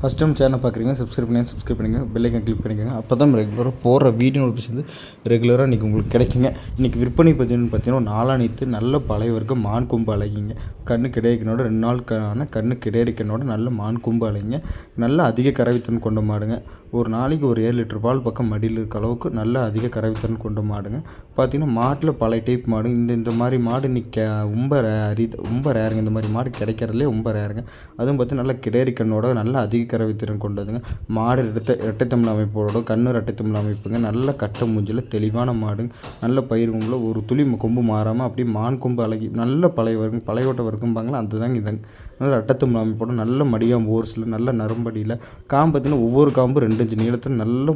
First time channel பார்க்குறீங்க subscribe பண்ணி subscribe பண்ணிங்க பெல்லைக்கன் கிளிக் பண்ணிக்கோங்க. அப்போ தான் ரெகுலராக போகிற வீடியோ நோட்டிஃபிகேஷன் வந்து ரெகுலராக இன்றைக்கி உங்களுக்கு கிடைக்குங்க. இன்றைக்கி விற்பனை பார்த்தீங்கன்னு பார்த்தீங்கன்னா நாலாணித்து நல்ல பழைய மான் கொம்பு அழகிங்க. கண்ணு கிடைக்கனோட ரெண்டு நாள் கான கண்ணு கிடைக்கனோட நல்ல மான் கொம்பு அழகிங்க. நல்ல அதிக கரவித்தன் கொண்ட மாடுங்க. ஒரு நாளைக்கு ஒரு ஏழு லிட்டர் பால் பக்கம் மடியில் இருக்க அளவுக்கு நல்ல அதிக கறவைத்திறன் கொண்ட மாடுங்க. பார்த்தீங்கன்னா மாட்டில் பழைய டைப் மாடு. இந்த இந்த மாதிரி மாடு இன்றைக்கி ரொம்ப ரே அரி ரொம்ப ரேருங்க இந்த மாதிரி மாடு கிடைக்கிறதுலே ரொம்ப ரேருங்க அதுவும் பார்த்து நல்லா கிடேரி கண்ணோட நல்ல அதிக கறவைத்திறன் கொண்டதுங்க. மாடு இரட்டை இரட்டைத்தமிழ் அமைப்போட கண்ணு இரட்டைத்தமிழ் அமைப்புங்க. நல்ல கட்ட மூஞ்சில் தெளிவான மாடுங்க. நல்ல பயிர் கொம்பில் ஒரு துளி கொம்பு மாறாமல் அப்படியே மான் கொம்பு அழகி நல்ல பழைய வர்க்கம் பழையோட்ட வர்க்கம்பாங்களா அந்த தாங்க இதாங்க. நல்ல இரட்டைத்தமிழ் அமைப்போட நல்ல மடியாம்பு ஓர்ஸில் நல்ல நரம்படியில். காம்பு பார்த்தீங்கன்னா ஒவ்வொரு காம்பு ரெண்டு இன்ச்சு நீளத்தில் நல்ல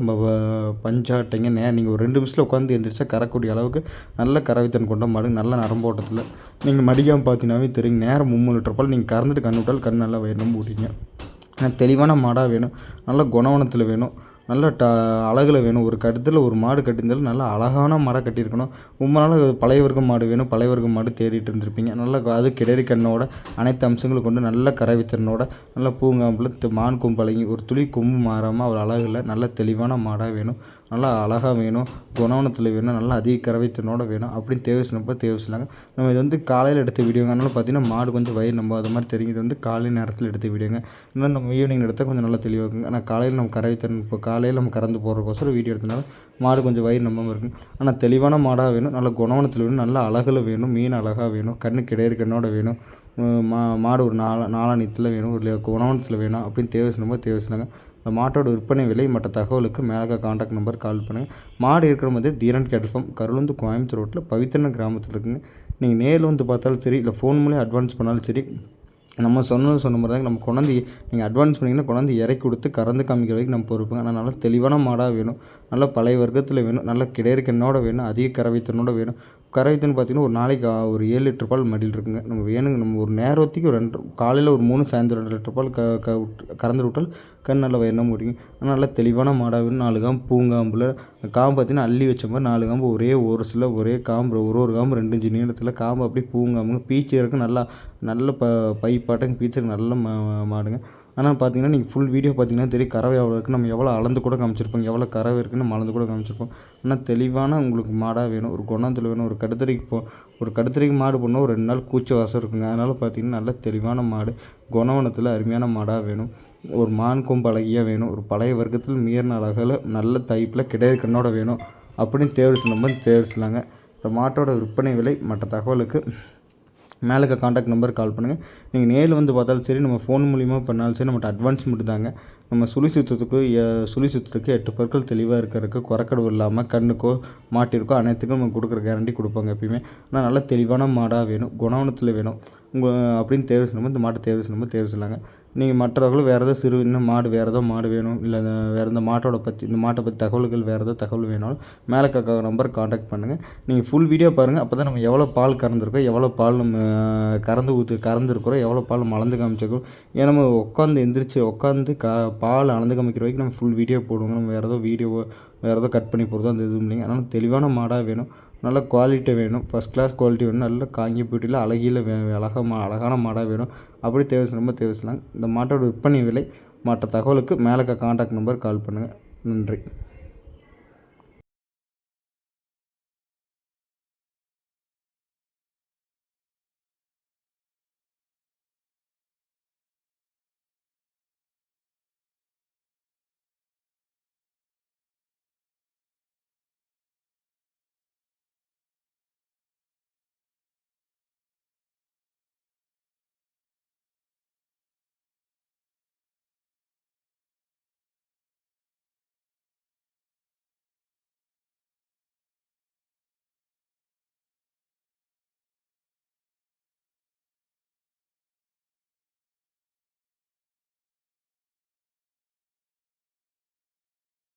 பஞ்சாட்டைங்க. நே நீங்கள் ஒரு ரெண்டு நிமிஷத்தில் உட்காந்து எந்திரிச்சா கறக்கூடிய அளவுக்கு நல்ல கறவைத்திறன் கொண்ட மாடு நல்ல நரம்போட்டத்தில். நீங்கள் மடிக்காமல் பார்த்தீங்கன்னாவே தெரியும் நேரம் மும்மூணு லிட்டர் பால் நீங்கள் கறந்துட்டு கண்ணு விட்டால் கண் நல்லா வயிறு ஊட்டிங்க. விட்டீங்க தெளிவான மாடாக வேணும். நல்ல குணவனத்தில் வேணும். நல்ல ட அழகில் வேணும். ஒரு கருத்தில் ஒரு மாடு கட்டியிருந்தாலும் நல்ல அழகான மாடாக கட்டியிருக்கணும். ரொம்ப நாள் பழைய வர்க்கம் மாடு வேணும். பழைய வர்க்கம் மாடு தேடிட்டு இருந்திருப்பீங்க. நல்ல அது கிடரி கண்ணோட அனைத்து அம்சங்களும் கொண்டு நல்ல கரவித்திறனோட நல்ல பூங்காம்பில் மான் கொம்பு ஒரு துளி கொம்பு மாறாமல் ஒரு அழகில் நல்ல தெளிவான மாடாக வேணும். நல்லா அழகாக வேணும். குணவனத்தில் வேணும். நல்லா அதிக கறவைத்திறனோட வேணும். அப்படின்னு தேவை சொன்னப்போ தேவை சொன்னாங்க. நம்ம இது வந்து காலையில் எடுத்த வீடியோங்க பார்த்தீங்கன்னா மாடு கொஞ்சம் வயிறு நம்ம அது மாதிரி தெரியும் இது வந்து காலை நேரத்தில் எடுத்த வீடியோங்க இன்னும் நம்ம ஈவினிங் எடுத்தால் கொஞ்சம் நல்லா தெளிவாக இருக்குங்க. ஆனால் காலையில் நம்ம கரவித்திறன் இப்போ காலையில் நம்ம கறந்து போடுறதுக்கோசரம் வீடியோ எடுத்தனால மாடு கொஞ்சம் வயிறு நம்பாமல் இருக்கும். ஆனால் தெளிவான மாடாக வேணும். நல்ல குணவனத்தில் வேணும். நல்ல அழகில் வேணும். மீன் அழகாக வேணும். கண்ணு கிடையாது கண்ணோட வேணும். மா மாடு ஒரு நாலா நாலாணியத்தில் வேணும். ஒரு குணவனத்தில் வேணும் அப்படின்னு தேவை சொன்னபோது தேவை சொன்னாங்க இந்த மாட்டோட விற்பனை விலை மற்ற தகவலுக்கு மேலே காண்டாக்ட் நம்பர் கால் பண்ணுங்கள் மாடு இருக்கிற மாதிரி தீரன் கேட்டல்ஃபார்ம் கருளுந்து கோயம்புத்தூர் ரோட்டில் பவித்திரன் கிராமத்தில் இருக்குங்க. நீங்கள் நேரில் வந்து பார்த்தாலும் சரி இல்லை ஃபோன் மூலியம் அட்வான்ஸ் பண்ணாலும் சரி நம்ம சொன்னது சொன்ன மாதிரி தான் நம்ம கொண்டாந்து நீங்கள் அட்வான்ஸ் பண்ணிங்கன்னா கொண்டாந்து இறக்கி கொடுத்து கறந்து காமிக்கிற வரைக்கும் நம்ம பொறுப்புங்க. ஆனால் நல்லா தெளிவான மாடாக வேணும். நல்ல பழைய வர்க்கத்தில் வேணும். நல்ல கிடையாது கண்ணோட வேணும். அதிக கறவைத்தனோட வேணும். கரைத்துன்னு பார்த்தீங்கன்னா ஒரு நாளைக்கு ஒரு ஏழு லிட்டர் பால் மடியில் இருக்குங்க. நம்ம வேணுங்க நம்ம ஒரு நேரத்துக்கு ஒரு ரெண்டு காலையில் ஒரு மூணு சாயந்தரம் ரெண்டு லிட்டர் பால் க க கறந்து விட்டால் கண் நல்லா வயிறு முடியும் ஆனால் நல்லா தெளிவான மாடாக வேணும் நாலு காம்பு பூங்காம்பில் காம்பு பார்த்தீங்கன்னா அள்ளி வச்ச மாதிரி நாலு காம்பு ஒரே ஒரு சில ஒரே காம்பு ஒரு ஒரு காம்பு ரெண்டு இன்ச்சு நீளத்தில் காம்பு அப்படியே பூங்காம்புங்க. பீச்சு இருக்கு நல்லா நல்ல ப பைப்பாட்டங்க. பீச்சருக்கு நல்ல மா மாடுங்க. ஆனால் பார்த்தீங்கன்னா நீங்கள் ஃபுல் வீடியோ பார்த்தீங்கன்னா தெரியும் கறவை எவ்வளோ இருக்குது நம்ம எவ்வளோ அளந்து கூட காமிச்சிருப்போம். எவ்வளோ கறவை இருக்குன்னு நம்ம அளந்து கூட காமிச்சிருப்போம். ஆனால் தெளிவான உங்களுக்கு மாடாக வேணும். ஒரு குணத்தில் வேணும். ஒரு கடுத்தரைக்கு போ ஒரு கடுத்தரைக்கு மாடு போடணும் ஒரு ரெண்டு நாள் கூச்ச வாசம் இருக்குங்க. அதனால் பார்த்திங்கன்னா நல்ல தெளிவான மாடு குணவனத்தில் அருமையான மாடாக வேணும். ஒரு மான் கொம்பு அழகியாக வேணும். ஒரு பழைய வர்க்கத்தில் மீறின அழகில் நல்ல தைப்பில் கிடையாது கண்ணோட வேணும். அப்படின்னு தேர்வு செய்யும்போது தேர்வு செய்யலாங்க இந்த மாட்டோட விற்பனை விலை மற்ற தகவலுக்கு மேலே இருக்க காண்டாக்ட் நம்பர் கால் பண்ணுங்கள் நீங்கள் நேரில் வந்து பார்த்தாலும் சரி நம்ம ஃபோன் மூலிமா பண்ணாலும் சரி நம்மகிட்ட அட்வான்ஸ் மட்டும் தாங்க. நம்ம சுழி சுத்தத்துக்கு சுழி சுத்தத்துக்கு எட்டு பொருட்கள் தெளிவாக இருக்கிறதுக்கு குறக்கடவு இல்லாமல் கண்ணுக்கோ மாட்டிற்கோ அனைத்துக்கும் நம்ம கொடுக்குற கேரண்டி கொடுப்பாங்க எப்பயுமே. ஆனால் நல்ல தெளிவான மாடாக வேணும் குணவனத்தில் வேணும். உங்கள் அப்படின்னு தேர்வு செய்யணும் இந்த மாட்டை தேர்வு செய்யணும் தேர்வு செய்யலாங்க. நீங்கள் மற்றவர்களும் வேறு ஏதோ சிறு இன்னும் மாடு வேறு ஏதோ மாடு வேணும் இல்லை வேறு இந்த மாட்டோட பற்றி இந்த மாட்டை பற்றி தகவல்கள் வேறு ஏதோ தகவல் வேணாலும் மேலே கக்க நம்பர் காண்டாக்ட் பண்ணுங்கள் நீங்கள் ஃபுல் வீடியோ பாருங்கள் அப்போ தான் நம்ம எவ்வளோ பால் கறந்துருக்கோம் எவ்வளோ பால் நம்ம கறந்து ஊற்று கறந்துருக்குறோம் எவ்வளோ பால் மலர்ந்து காமிச்சிருக்கோம் ஏன்னா நம்ம உட்காந்து எந்திரிச்சு உட்காந்து க பால் அளந்து காமிக்கிற வரைக்கும் நம்ம ஃபுல் வீடியோ போடுவோம் நம்ம வேறு ஏதோ வீடியோவோ வேறு ஏதோ கட் பண்ணி போடுறதோ அந்த இதுவும் இல்லைங்க. அதனால் தெளிவான மாடாக வேணும். நல்ல குவாலிட்டி வேணும். ஃபஸ்ட் கிளாஸ் குவாலிட்டி வேணும். நல்ல காங்கி பியூட்டியில் அழகியில் வே அழகாக மா அழகான மாடாக வேணும். அப்படி தேவை ரொம்ப தேவை இந்த மாட்டோட விற்பனை விலை மற்ற தகவலுக்கு மேலே காண்டாக்ட் நம்பர் கால் பண்ணுங்கள் நன்றி.